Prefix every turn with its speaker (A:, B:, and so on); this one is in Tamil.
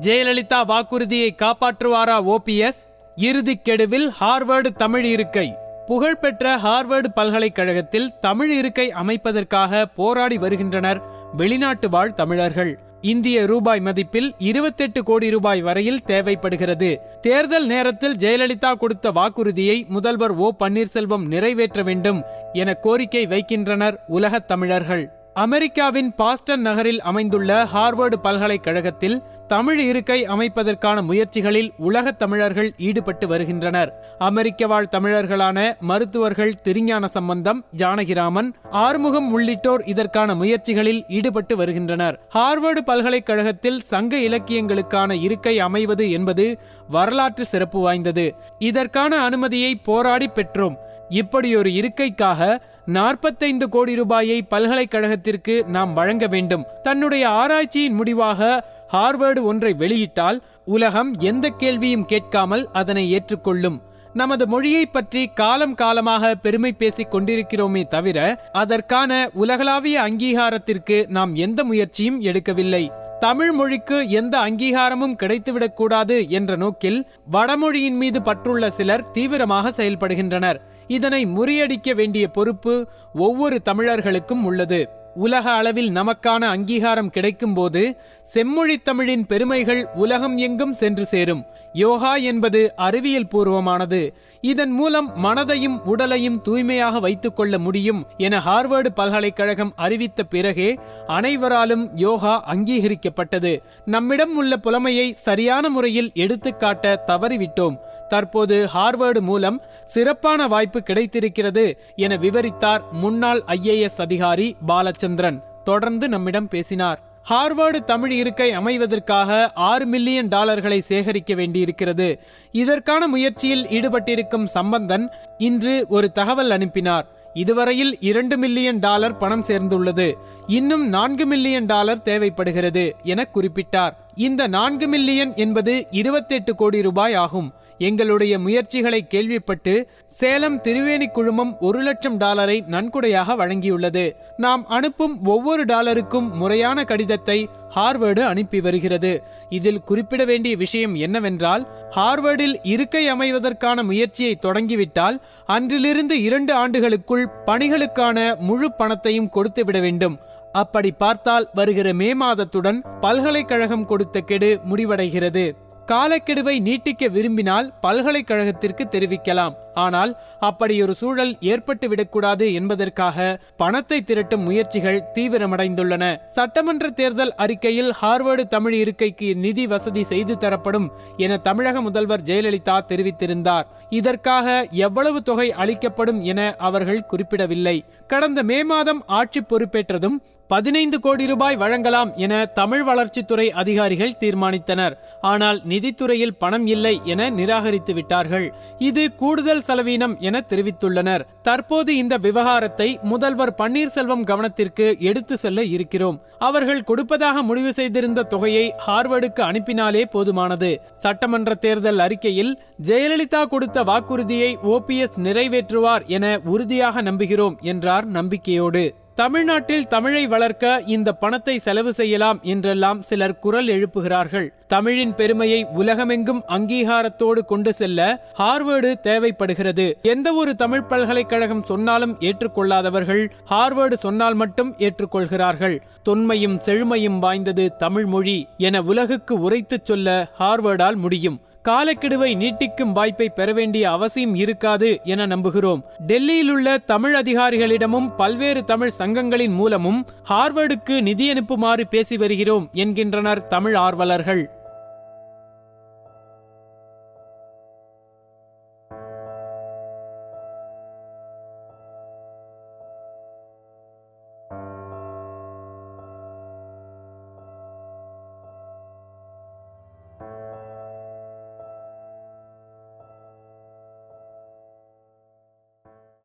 A: ஜெயலலிதா வாக்குறுதியை காப்பாற்றுவாரா ஓபிஎஸ் இறுதிக்கெடுவில் ஹார்வர்டு தமிழ் இருக்கை. புகழ்பெற்ற ஹார்வர்டு பல்கலைக்கழகத்தில் தமிழ் இருக்கை அமைப்பதற்காக போராடி வருகின்றனர் வெளிநாட்டு வாழ் தமிழர்கள். இந்திய ரூபாய் மதிப்பில் 28 கோடி ரூபாய் வரையில் தேவைப்படுகிறது. தேர்தல் நேரத்தில் ஜெயலலிதா கொடுத்த வாக்குறுதியை முதல்வர் ஓ பன்னீர்செல்வம் நிறைவேற்ற வேண்டும் என கோரிக்கை வைக்கின்றனர் உலகத் தமிழர்கள். அமெரிக்காவின் பாஸ்டன் நகரில் அமைந்துள்ள ஹார்வர்டு பல்கலைக்கழகத்தில் தமிழ் இருக்கை அமைப்பதற்கான முயற்சிகளில் உலகத் தமிழர்கள் ஈடுபட்டு வருகின்றனர். அமெரிக்க வாழ் தமிழர்களான மருத்துவர்கள் திருஞான சம்பந்தம் ஜானகிராமன் ஆறுமுகம் உள்ளிட்டோர் இதற்கான முயற்சிகளில் ஈடுபட்டு வருகின்றனர். ஹார்வர்டு பல்கலைக்கழகத்தில் சங்க இலக்கியங்களுக்கான இருக்கை அமைவது என்பது வரலாற்று சிறப்பு வாய்ந்தது. இதற்கான அனுமதியை போராடி பெற்றோம். இப்படியொரு இருக்கைக்காக நாற்பத்தைந்து கோடி ரூபாயை பல்கலைக்கழகத்திற்கு நாம் வழங்க வேண்டும். தன்னுடைய ஆராய்ச்சியின் முடிவாக ஹார்வர்டு ஒன்றை வெளியிட்டால் உலகம் எந்த கேள்வியும் கேட்காமல் அதனை ஏற்றுக்கொள்ளும். நமது மொழியை பற்றி காலம் காலமாக பெருமை பேசிக் கொண்டிருக்கிறோமே தவிர அதற்கான உலகளாவிய அங்கீகாரத்திற்கு நாம் எந்த முயற்சியும் எடுக்கவில்லை. தமிழ் மொழிக்கு எந்த அங்கீகாரமும் கிடைத்துவிடக்கூடாது என்ற நோக்கில் வடமொழியின் மீது பற்றுள்ள சிலர் தீவிரமாக செயல்படுகின்றனர். இதனை முறியடிக்க வேண்டிய பொறுப்பு ஒவ்வொரு தமிழர்களுக்கும் உள்ளது. உலக அளவில் நமக்கான அங்கீகாரம் கிடைக்கும்போது செம்மொழி தமிழின் பெருமைகள் உலகம் எங்கும் சென்று சேரும். யோகா என்பது அறிவியல் பூர்வமானது. இதன் மூலம் மனதையும் உடலையும் தூய்மையாக வைத்துக் கொள்ள முடியும் என ஹார்வர்டு பல்கலைக்கழகம் அறிவித்த பிறகே அனைவராலும் யோகா அங்கீகரிக்கப்பட்டது. நம்மிடம் உள்ள புலமையை சரியான முறையில் எடுத்துக்காட்ட தவறிவிட்டோம். தற்போது ஹார்வர்டு மூலம் சிறப்பான வாய்ப்பு கிடைத்திருக்கிறது என விவரித்தார் முன்னாள் ஐஏஎஸ் அதிகாரி பாலச்சந்திரன். தொடர்ந்து நம்மிடம் பேசினார். ஹார்வர்டு தமிழ் இருக்கை அமைவதற்காக ஆறு மில்லியன் டாலர்களை சேகரிக்க வேண்டியிருக்கிறது. இதற்கான முயற்சியில் ஈடுபட்டிருக்கும் சம்பந்தன் இன்று ஒரு தகவல் அனுப்பினார். இதுவரையில் இரண்டு மில்லியன் டாலர் பணம் சேர்ந்துள்ளது. இன்னும் நான்கு மில்லியன் டாலர் தேவைப்படுகிறது என குறிப்பிட்டார். இந்த நான்கு மில்லியன் என்பது இருபத்தெட்டு கோடி ரூபாய் ஆகும். எங்களுடைய முயற்சிகளை கேள்விப்பட்டு சேலம் திருவேணி குழுமம் ஒரு லட்சம் டாலரை நன்கொடையாக வழங்கியுள்ளது. நாம் அனுப்பும் ஒவ்வொரு டாலருக்கும் முறையான கடிதத்தை ஹார்வர்டு அனுப்பி வருகிறது. இதில் குறிப்பிட வேண்டிய விஷயம் என்னவென்றால் ஹார்வர்டில் இருக்கை அமைவதற்கான முயற்சியை தொடங்கிவிட்டால் அன்றிலிருந்து இரண்டு ஆண்டுகளுக்குள் பணிகளுக்கான முழு பணத்தையும் கொடுத்துவிட வேண்டும். அப்படி பார்த்தால் வருகிற மே மாதத்துடன் பல்கலைக்கழகம் கொடுத்த கெடு முடிவடைகிறது. காலக்கெடுவை நீட்டிக்க விரும்பினால் பல்கலைக்கழகத்திற்கு தெரிவிக்கலாம். ஆனால் அப்படியொரு சூழல் ஏற்பட்டு விடக்கூடாது என்பதற்காக பணத்தை திரட்டும் முயற்சிகள் தீவிரமடைந்துள்ளன. சட்டமன்ற தேர்தல் அறிக்கையில் ஹார்வர்டு தமிழ் இருக்கைக்கு நிதி வசதி செய்து தரப்படும் என தமிழக முதல்வர் ஜெயலலிதா தெரிவித்திருந்தார். இதற்காக எவ்வளவு தொகை அளிக்கப்படும் என அவர்கள் குறிப்பிடவில்லை. கடந்த மே மாதம் ஆட்சி பொறுப்பேற்றதும் பதினைந்து கோடி ரூபாய் வழங்கலாம் என தமிழ் வளர்ச்சித்துறை அதிகாரிகள் தீர்மானித்தனர். ஆனால் நிதித்துறையில் பணம் இல்லை என நிராகரித்து விட்டார்கள் இது கூடுதல் செலவீனம் என தெரிவித்துள்ளனர். தற்போது இந்த விவகாரத்தை முதல்வர் பன்னீர்செல்வம் கவனத்திற்கு எடுத்து செல்ல இருக்கிறோம். அவர்கள் கொடுப்பதாக முடிவு செய்திருந்த தொகையை ஹார்வர்டுக்கு அனுப்பினாலே போதுமானது. சட்டமன்ற தேர்தல் அறிக்கையில் ஜெயலலிதா கொடுத்த வாக்குறுதியை ஓபிஎஸ் நிறைவேற்றுவார் என உறுதியாக நம்புகிறோம் என்றார் நம்பிக்கையோடு. தமிழ்நாட்டில் தமிழை வளர்க்க இந்த பணத்தை செலவு செய்யலாம் என்றெல்லாம் சிலர் குரல் எழுப்புகிறார்கள். தமிழின் பெருமையை உலகமெங்கும் அங்கீகாரத்தோடு கொண்டு செல்ல ஹார்வர்டு தேவைப்படுகிறது. எந்த ஒரு தமிழ் பல்கலைக்கழகம் சொன்னாலும் ஏற்றுக்கொள்ளாதவர்கள் ஹார்வர்டு சொன்னால் மட்டும் ஏற்றுக்கொள்கிறார்கள். தொன்மையும் செழுமையும் வாய்ந்தது தமிழ் மொழி என உலகுக்கு உரைத்துச் சொல்ல ஹார்வர்டால் முடியும். காலக்கெடுவை நீட்டிக்கும் வாய்ப்பை பெற வேண்டிய அவசியம் இருக்காது என நம்புகிறோம். டெல்லியில் உள்ள தமிழ் அதிகாரிகளிடமும் பல்வேறு தமிழ் சங்கங்களின் மூலமும் ஹார்வர்டுக்கு நிதி அனுப்புமாறு பேசி வருகிறோம் என்கின்றனர் தமிழ் ஆர்வலர்கள்.